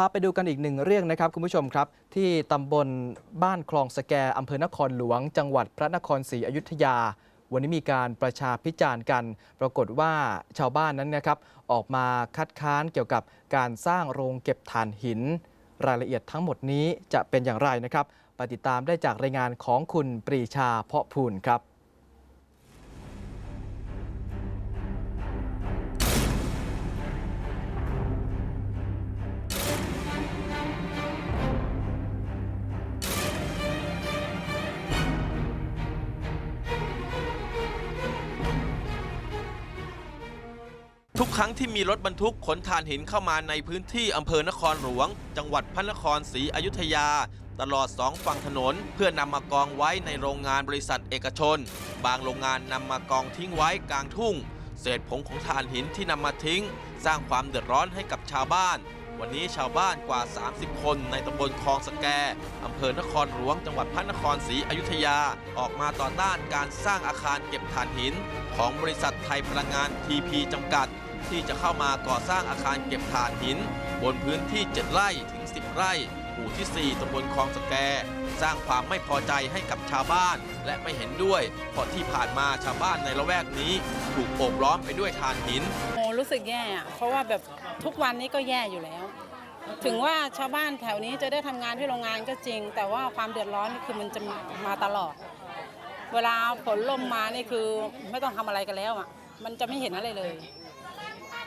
พาไปดูกันอีกหนึ่งเรื่องนะครับคุณผู้ชมครับ ที่ตำบลบ้านคลองสแกอำเภอนครหลวง จังหวัดพระนครศรีอยุธยา วันนี้มีการประชาพิจารณ์กัน ปรากฏว่าชาวบ้านนั้นนะครับออกมาคัดค้านเกี่ยวกับการสร้างโรงเก็บถ่านหิน รายละเอียดทั้งหมดนี้จะเป็นอย่างไรนะครับ ไปติดตามได้จากรายงานของคุณปรีชาเพาะพูนครับ ทุกครั้งที่มีรถบรรทุกขนถ่านหินเข้ามาในพื้นที่อำเภอนครหลวง จังหวัดพระนครศรีอยุธยา ตลอดสองฝั่งถนน เพื่อนำมากองไว้ในโรงงานบริษัทเอกชน บางโรงงานนำมากองทิ้งไว้กลางทุ่ง เศษผงของถ่านหินที่นำมาทิ้ง สร้างความเดือดร้อนให้กับชาวบ้าน วันนี้ชาวบ้านกว่า 30 คนในตำบลคลองสแกอำเภอนครหลวง จังหวัดพระนครศรีอยุธยาออกมาต่อต้านการสร้างอาคารเก็บถ่านหิน ของบริษัทไทยพลังงาน TP จำกัด ที่จะเข้ามาก่อสร้างอาคารเก็บถ่านหิน บนพื้นที่ 7 ไร่ถึง 10 ไร่หมู่ที่ 4ตำบลคลองสแก สร้างความไม่พอใจให้กับชาวบ้าน และไม่เห็นด้วยเพราะที่ผ่านมาชาวบ้านในละแวกนี้ ถูกโอบล้อมไปด้วยถ่านหิน โอ้รู้สึกแย่อะเพราะว่าแบบทุกวันนี้ก็แย่อยู่แล้ว ถึงว่าชาวบ้านแถวนี้จะได้ทำงานที่โรงงานก็จริง แต่ว่าความเดือดร้อนนี่คือมันจะมาตลอด เวลาฝนลมมานี่คือไม่ต้องทำอะไรกันแล้วอะ มันจะไม่เห็นอะไรเลย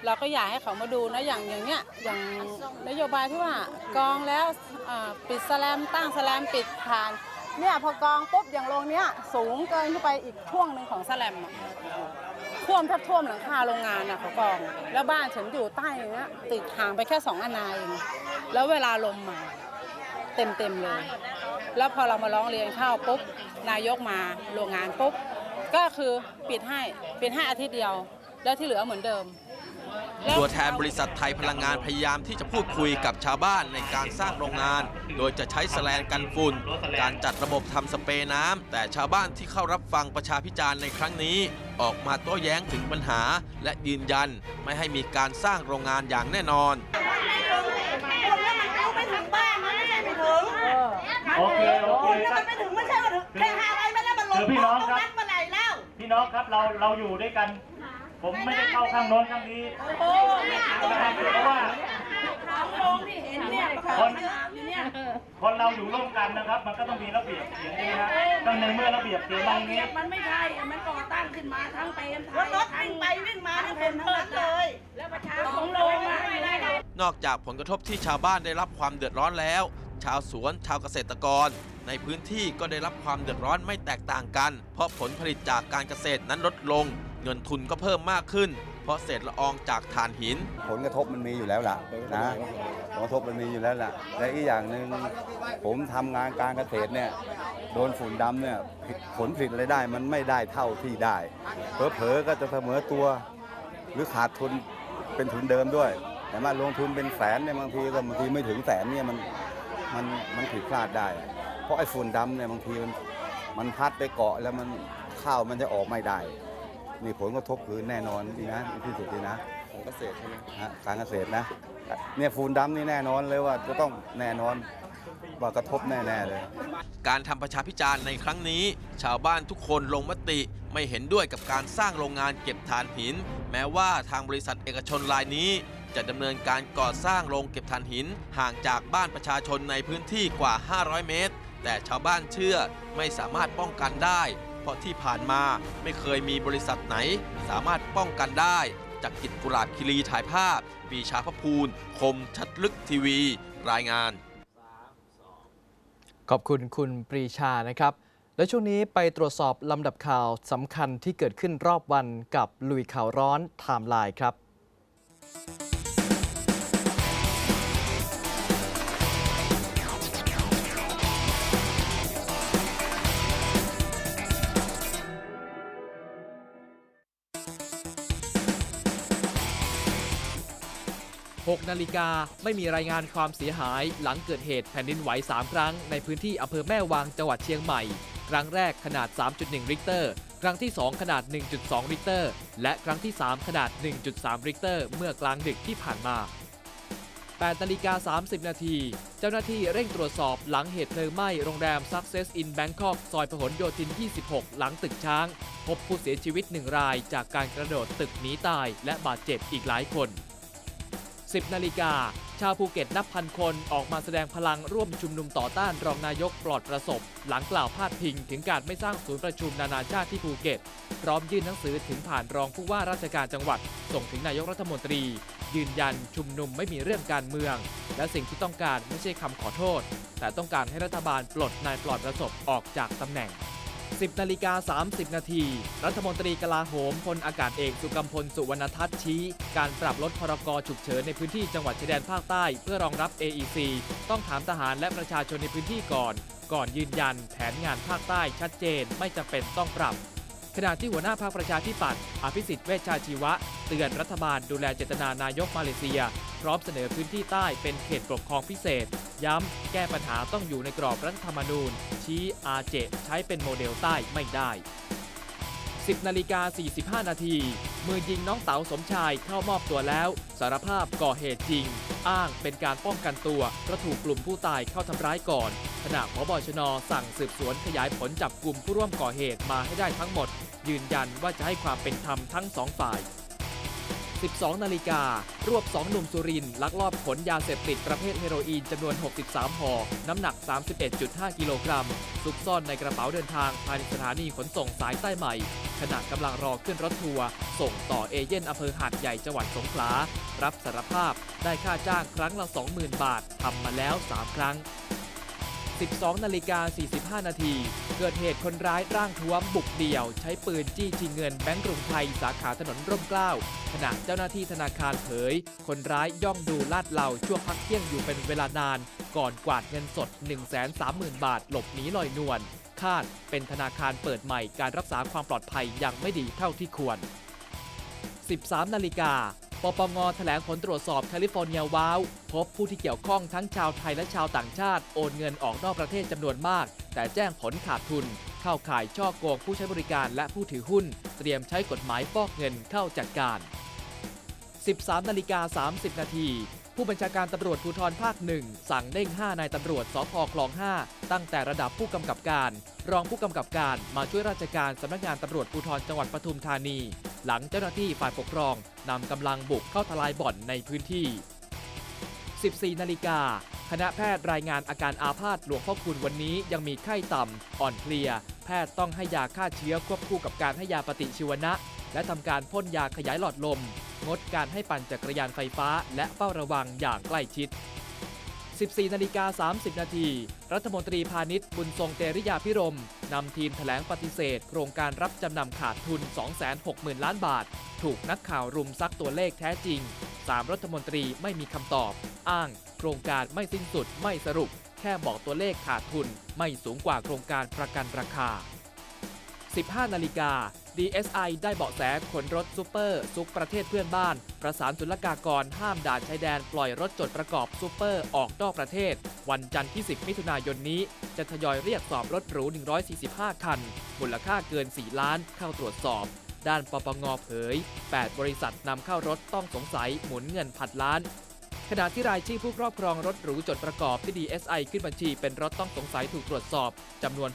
เราก็อยากให้เขามาดูนะอย่างอย่างเนี้ยอย่างนโยบายที่ว่ากองแล้วปิดสแลมตั้งสแลมปิดผ่านเนี่ยพอกองปุ๊บอย่างโรงเนี้ยสูงเกินขึ้นไปอีกช่วงหนึ่งของสแลมท่วมถ้าท่วมหลังคาโรงงานน่ะเขากอง แล้วบ้านฉันอยู่ใต้เงี้ยติดห่างไปแค่สองอนาเองแล้วเวลาลมมาเต็มเต็มเลย แล้วพอเรามาร้องเรียนเข้าปุ๊บนายกมาโรงงานปุ๊บก็คือปิดให้ปิดให้อาทิตย์เดียว แล้วที่เหลือเหมือนเดิม ตัวแทนบริษัทไทยพลังงานพยายามที่จะพูดคุยกับชาวบ้านในการสร้างโรงงาน โดยจะใช้แสแลนกันฝุ่น การจัดระบบทำสเปรย์น้ำแต่ชาวบ้านที่เข้ารับฟังประชาพิจารณ์ในครั้งนี้ ออกมาโต้แย้งถึงปัญหา และยืนยันไม่ให้มีการสร้างโรงงานอย่างแน่นอนคนแล้วมันเข้าไปถึงบ้านมันไม่ใช่ไม่ถึงโอเคโอเคคนแล้วครัมับนไม่ถึงไม่ใช่ว่าถึงแค่ห้าไรไม่แล้วมันลงคือพี่น้องครับตนั้นเมื่อไหร่แล้ว พี่น้องครับเราเราอยู่ด้วยกัน ผมไม่ได้เข้าข้างโน้นข้างนี้โอ้นะครับเพราะว่าของลงที่เห็นเนี่ยคนเนี่ยคนเราอยู่ร่วมกันนะครับ มันก็ต้องมีระเบียบอย่างนี้นะต้องในเมื่อระเบียบเขียนมาอย่างนี้มันไม่ใช่มันก่อตั้งขึ้นมาทั้งเปรมไทยรถวิ่งไปวิ่งมาทั้งคนทั้งนั้นเลย แล้วประชาชนลงมาไม่ได้นอกจากผลกระทบที่ชาวบ้านได้รับความเดือดร้อนแล้ว ชาวสวนชาวเกษตรกร ในพื้นที่ก็ได้รับความเดือดร้อนไม่แตกต่างกัน เพราะผลผลิตจากการเกษตรนั้นลดลง เงินทุนก็เพิ่มมากขึ้น เพราะเศษละอองจากถ่านหิน ผลกระทบมันมีอยู่แล้วล่ะนะผลกระทบมันมีอยู่แล้วล่ะและอีกอย่างหนึ่งผมทำงานการเกษตรเนี่ยโดนฝุ่นดำเนี่ยผลผลิตรายได้มันไม่ได้เท่าที่ได้เผลอๆก็จะเสมอตัวหรือขาดทุนเป็นทุนเดิมด้วย แต่มาลงทุนเป็นแสนเนี่ยบางทีก็บางทีไม่ถึงแสนเนี่ยมันมันมันผิดพลาดได้ เพราะไอ้ฝุ่นดำเนี่ยบางทีมันมันพัดไปเกาะแล้วมันข้าวมันจะออกไม่ได้ นี่ผลกระทบคือแน่นอนนี่นะที่สุดนี่นะของเกษตรใช่ไหมการเกษตรนะเนี่ยฝุ่นดำนี่แน่นอนเลยว่าจะต้องแน่นอนว่ากระทบแน่ๆเลย การทำประชาพิจารณ์ในครั้งนี้ ชาวบ้านทุกคนลงมติไม่เห็นด้วยกับการสร้างโรงงานเก็บถ่านหิน แม้ว่าทางบริษัทเอกชนรายนี้ จะดำเนินการก่อสร้างโรงเก็บถ่านหิน ห่างจากบ้านประชาชนในพื้นที่กว่า 500 เมตร แต่ชาวบ้านเชื่อไม่สามารถป้องกันได้ เพราะที่ผ่านมาไม่เคยมีบริษัทไหน สามารถป้องกันได้ จากกิจกุลาบคิรีถ่ายภาพ ปีชาพภูลคมชัดลึกทีวี รายงาน ขอบคุณคุณปรีชานะครับ และช่วงนี้ไปตรวจสอบลำดับข่าวสำคัญที่เกิดขึ้นรอบวันกับลุยข่าวร้อนไทม์ไลน์ครับ 6 นาฬิกาไม่มีรายงานความเสียหายหลังเกิดเหตุแผ่นดินไหว 3 ครั้งในพื้นที่อำเภอแม่วางจังหวัดเชียงใหม่ ครั้งแรกขนาด 3.1 ริกเตอร์ ครั้งที่ 2 ขนาด 1.2 ริกเตอร์ และครั้งที่ 3 ขนาด 1.3 ริกเตอร์ เมื่อกลางดึกที่ผ่านมา8นาฬิกา30 นาที เจ้าหน้าที่เร่งตรวจสอบหลังเหตุเพลิงไหม้โรงแรม Success in Bangkok ซอยพหลโยธิน 26 หลังตึกช้าง พบผู้เสียชีวิตหนึ่งรายจากการกระโดดตึกหนีตายและบาดเจ็บอีกหลายคน 10 นาฬิกา ชาวภูเก็ตนับพันคนออกมาแสดงพลังร่วมชุมนุมต่อต้านรองนายกปลอดประสบ หลังกล่าวพาดพิงถึงการไม่สร้างศูนย์ประชุมนานาชาติที่ภูเก็ต พร้อมยื่นหนังสือถึงผ่านรองผู้ว่าราชการจังหวัด ส่งถึงนายกรัฐมนตรี ยืนยันชุมนุมไม่มีเรื่องการเมือง และสิ่งที่ต้องการไม่ใช่คำขอโทษ แต่ต้องการให้รัฐบาลปลดนายปลอดประสบออกจากตำแหน่ง 10นาฬิกา30 นาที รัฐมนตรีกลาโหมพลอากาศเอกสุกัมพลสุวรรณทัศน์ชี้ การปรับลดพรกฉุกเฉินในพื้นที่จังหวัดชายแดนภาคใต้เพื่อรองรับ AEC ต้องถามทหารและประชาชนในพื้นที่ก่อน ก่อนยืนยัน แผนงานภาคใต้ชัดเจนไม่จำเป็นต้องปรับ ขณะที่หัวหน้าพรรคประชาธิปัตย์อภิสิทธิ์เวชชาชีวะ เตือนรัฐบาลดูแลเจตนานายกมาเลเซีย พร้อมเสนอพื้นที่ใต้เป็นเขตปกครองพิเศษ ย้ำ แก้ปัญหาต้องอยู่ในกรอบรัฐธรรมนูญ ชี้อาเจ ใช้เป็นโมเดลใต้ไม่ได้ 10นาฬิกา45 นาที มือยิงน้องเต๋าสมชายเข้ามอบตัวแล้ว สารภาพก่อเหตุจริง อ้างเป็นการป้องกันตัวเพราะถูกกลุ่มผู้ตายเข้าทำร้ายก่อน ขณะพบชน สั่งสืบสวนขยายผลจับกลุ่มผู้ร่วมก่อเหตุมาให้ได้ทั้งหมด ยืนยันว่าจะให้ความเป็นธรรมทั้งสองฝ่าย 12 นาฬิกา รวบ 2 หนุ่มสุรินลักลอบขนยาเสพติดประเภทเฮโรอีนจำนวน 63ห่อน้ำหนัก 31.5 กิโลกรัมซุกซ่อนในกระเป๋าเดินทางภายในสถานีขนส่งสายใต้ใหม่ ขณะกำลังรอขึ้นรถทัวร์ส่งต่อเอเย่นอำเภอหาดใหญ่จังหวัดสงขลา รับสารภาพได้ค่าจ้างครั้งละ 20,000 บาททำมาแล้ว 3 ครั้ง 12นาฬิกา45 นาที เกิดเหตุคนร้ายร่างท้วมบุกเดี่ยว ใช้ปืนจี้ชิงเงินแบงก์กรุงไทยสาขาถนนร่มเกล้าขณะเจ้าหน้าที่ธนาคารเผย คนร้ายย่องดูลาดเหล่าช่วงพักเที่ยงอยู่เป็นเวลานาน ก่อนกวาดเงินสด 130,000 บาท หลบหนีลอยนวลคาดเป็นธนาคารเปิดใหม่การรักษาความปลอดภัยย่างไม่ดีเท่าที่ควร 13 นาฬิกา ปปงแถลงผลตรวจสอบแคลิฟอร์เนียว้าว พบผู้ที่เกี่ยวข้องทั้งชาวไทยและชาวต่างชาติโอนเงินออกนอกประเทศจำนวนมาก แต่แจ้งผลขาดทุน เข้าข่ายช่อโกงผู้ใช้บริการและผู้ถือหุ้น เตรียมใช้กฎหมายฟอกเงินเข้าจัดการ 13นาฬิกา30 นาที ผู้บัญชาการตำรวจภูธรภาคหนึ่งสั่งเด้ง 5 นายตำรวจสพคลอง 5 ตั้งแต่ระดับผู้กำกับการ รองผู้กำกับการมาช่วยราชการสำนักงานตำรวจภูธรจังหวัดปทุมธานี หลังเจ้าหน้าที่ฝ่ายปกครองนำกำลังบุกเข้าทลายบ่อนในพื้นที่ 14 นาฬิกาคณะแพทย์รายงานอาการอาพาธหลวงพ่อคุณวันนี้ยังมีไข้ต่ำ อ่อนเพลีย แพทย์ต้องให้ยาฆ่าเชื้อควบคู่กับการให้ยาปฏิชีวนะ และทำการพ่นยาขยายหลอดลม งดการให้ปั่นจักรยานไฟฟ้า และเฝ้าระวังอย่างใกล้ชิด 14นาฬิกา30 นาที รัฐมนตรีพาณิชย์บุญทรงเตริยาพิรมนำทีมแถลงปฏิเสธ โครงการรับจำนำขาดทุน 260,000 ล้านบาท ถูกนักข่าวรุมซักตัวเลขแท้จริง 3 รัฐมนตรีไม่มีคำตอบ อ้าง โครงการไม่สิ้นสุดไม่สรุป แค่บอกตัวเลขขาดทุน ไม่สูงกว่าโครงการประกันราคา 15 นาฬิกา DSI ได้เบาะแสขนรถซูเปอร์ซุกประเทศเพื่อนบ้าน ประสานศุลกากรห้ามด่านชายแดนปล่อยรถจดประกอบซูเปอร์ออกนอกประเทศ วันจันทร์ที่ 10 มิถุนายนนี้ จะทยอยเรียกสอบรถหรู 145 คัน มูลค่าเกิน 4 ล้านเข้าตรวจสอบ ด้านปปงเผย 8 บริษัทนำเข้ารถต้องสงสัยหมุนเงินพันล้าน ขณะที่รายชื่อผู้ครอบครองรถหรูจดประกอบที่ DSI ขึ้นบัญชีเป็นรถต้องสงสัยถูกตรวจสอบจำนวน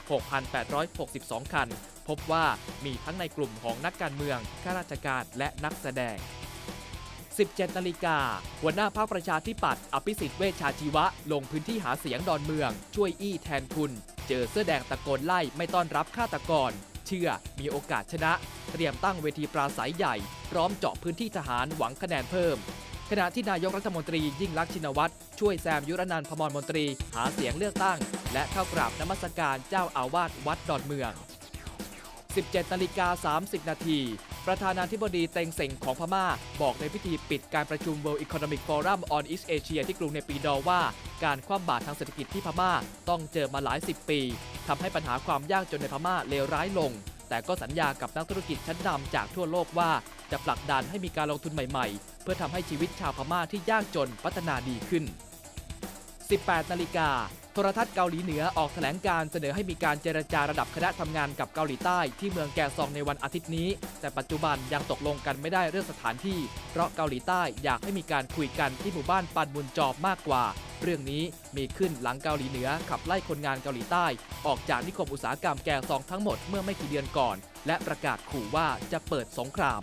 6,862 คัน พบว่ามีทั้งในกลุ่มของนักการเมือง ข้าราชการและนักแสดง 17นาฬิกาหัวหน้าพรรคประชาธิปัตย์อภิสิทธิ์เวชชาชีวะ ลงพื้นที่หาเสียงดอนเมือง ช่วยอี้แทนคุณ เจอเสื้อแดงตะโกนไล่ไม่ต้อนรับฆาตกร เชื่อมีโอกาสชนะ เตรียมตั้งเวทีปราศัยใหญ่ พร้อมเจาะพื้นที่ทหารหวังคะแนนเพิ่ม ขณะที่นายกรัฐมนตรียิ่งลักษณ์ชินวัตรช่วยแซมยุรนันท์พมรมนตรี หาเสียงเลือกตั้ง และเข้ากราบนมัสการเจ้าอาวาสวัดดอนเมือง 17นาฬิกา30 นาทีประธานาธิบดีเต็งเซ็งของพม่า บอกในพิธีปิดการประชุม World Economic Forum on East Asia ที่กรุงเนปิดอว่า การคว่ำบาตรทางเศรษฐกิจที่พม่าต้องเจอมาหลายสิบปีทำให้ปัญหาความยากจนในพม่าเลวร้ายลง แต่ก็สัญญากับนักธุรกิจชั้นนำจากทั่วโลกว่า จะผลักดันให้มีการลงทุนใหม่ๆ เพื่อทำให้ชีวิตชาวพม่าที่ยากจนพัฒนาดีขึ้น 18 นาฬิกา ทรทัศน์เกาหลีเหนือออกแถลงการเสนอให้มีการเจรจาระดับคณะทำงานกับเกาหลีใต้ที่เมืองแกซองในวันอาทิตย์นี้ แต่ปัจจุบันยังตกลงกันไม่ได้เรื่องสถานที่ เพราะเกาหลีใต้อยากให้มีการคุยกันที่หมู่บ้านปันบุญจอบมากกว่า เรื่องนี้มีขึ้นหลังเกาหลีเหนือขับไล่คนงานเกาหลีใต้ ออกจากนิคมอุตสาหกรรมแกซองทั้งหมดเมื่อไม่กี่เดือนก่อน และประกาศขู่ว่าจะเปิดสงคราม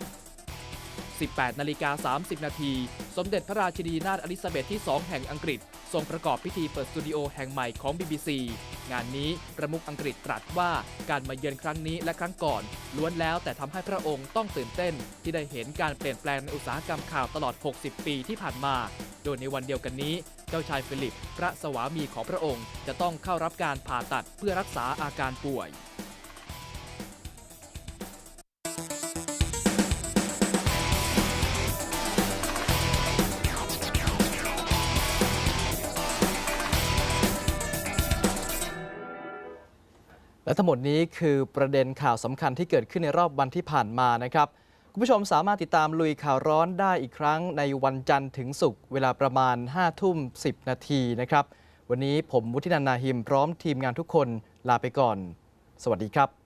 18นาฬิกา30 นาที สมเด็จพระราชินีนาถอลิซาเบธที่ 2 แห่งอังกฤษ ทรงประกอบพิธีเปิดสตูดิโอแห่งใหม่ของ BBC งานนี้ประมุขอังกฤษตรัสว่าการมาเยือนครั้งนี้และครั้งก่อน ล้วนแล้วแต่ทำให้พระองค์ต้องตื่นเต้น ที่ได้เห็นการเปลี่ยนแปลงในอุตสาหกรรมข่าวตลอด 60 ปีที่ผ่านมา โดยในวันเดียวกันนี้ เจ้าชายฟิลิป พระสวามีของพระองค์ จะต้องเข้ารับการผ่าตัดเพื่อรักษาอาการป่วย ทั้งหมดนี้คือประเด็นข่าวสำคัญที่เกิดขึ้นในรอบวันที่ผ่านมานะครับคุณผู้ชมสามารถติดตามลุยข่าวร้อนได้อีกครั้งในวันจันทร์ถึงศุกร์เวลาประมาณ 5 ทุ่ม 10 นาทีนะครับ วันนี้ผมวุฒินันนาหิมพร้อมทีมงานทุกคนลาไปก่อน สวัสดีครับ